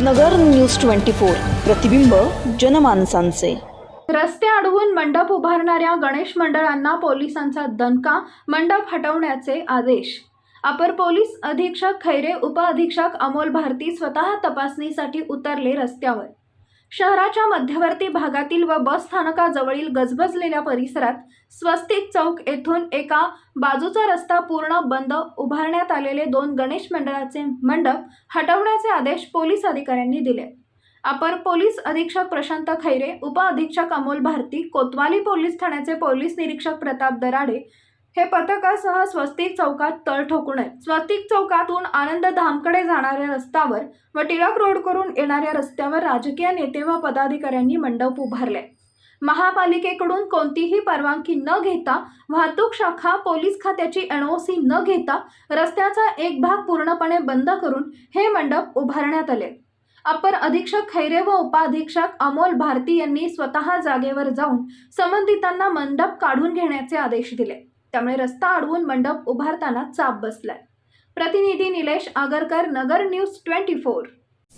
नगर news twenty four. प्रतिबिंब जनमानसांचे. रस्ते अडवून मंडप उभारणाऱ्या गणेश मंडळांना पोलिसांचा दणका मंडप हटवण्याचे आदेश. अपर पोलीस अधीक्षक खैरे उपअधीक्षक अमोल भारती स्वतः तपासणीसाठी उतरले रस्त्यावर. शहराच्या मध्यवर्ती भागातील व बस स्थानकाजवळील गजबजलेल्या परिसरात स्वस्तिक चौक येथून एका बाजूचा रस्ता पूर्ण बंद उभारण्यात आलेले दोन गणेश मंडळाचे मंडप हटवण्याचे आदेश पोलीस अधिकाऱ्यांनी दिले. अपर पोलीस अधीक्षक प्रशांत खैरे उपअधीक्षक अमोल भारती कोतवाली पोलीस ठाण्याचे पोलीस निरीक्षक प्रताप दराडे हे पथकासह स्वस्तिक चौकात तळ ठोकू नये स्वस्तिक चौकातून आनंद धामकडे जाणाऱ्या रस्त्यावर व टिळक रोड करून येणाऱ्या रस्त्यावर राजकीय नेते व पदाधिकाऱ्यांनी मंडप उभारले. महापालिकेकडून कोणतीही परवानगी न घेता वाहतूक शाखा पोलीस खात्याची एनओसी न घेता रस्त्याचा एक भाग पूर्णपणे बंद करून हे मंडप उभारण्यात आले. अपर अधीक्षक खैरे व उपाधीक्षक अमोल भारती यांनी स्वतः जागेवर जाऊन संबंधितांना मंडप काढून घेण्याचे आदेश दिले. त्यामुळे रस्ता अडवून मंडप उभारताना चाप बसलाय. प्रतिनिधी Nilesh Agarkar Nagar news twenty four.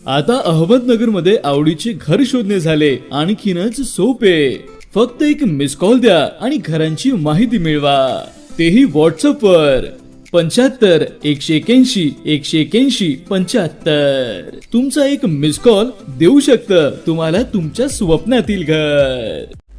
आता अहमदनगरमध्ये आवडीचे घर शोधणे झाले. आणखीनच सोपे. फक्त एक मिस कॉल द्या आणि घरांची माहिती मिळवा. तेही व्हॉट्सअप वर. पंच्याहत्तर एकशे एक्याऐंशी एकशे एक्याऐंशी पंच्याहत्तर. तुमचा एक मिस कॉल देऊ शकतं. तुम्हाला तुमच्या स्वप्नातील घर.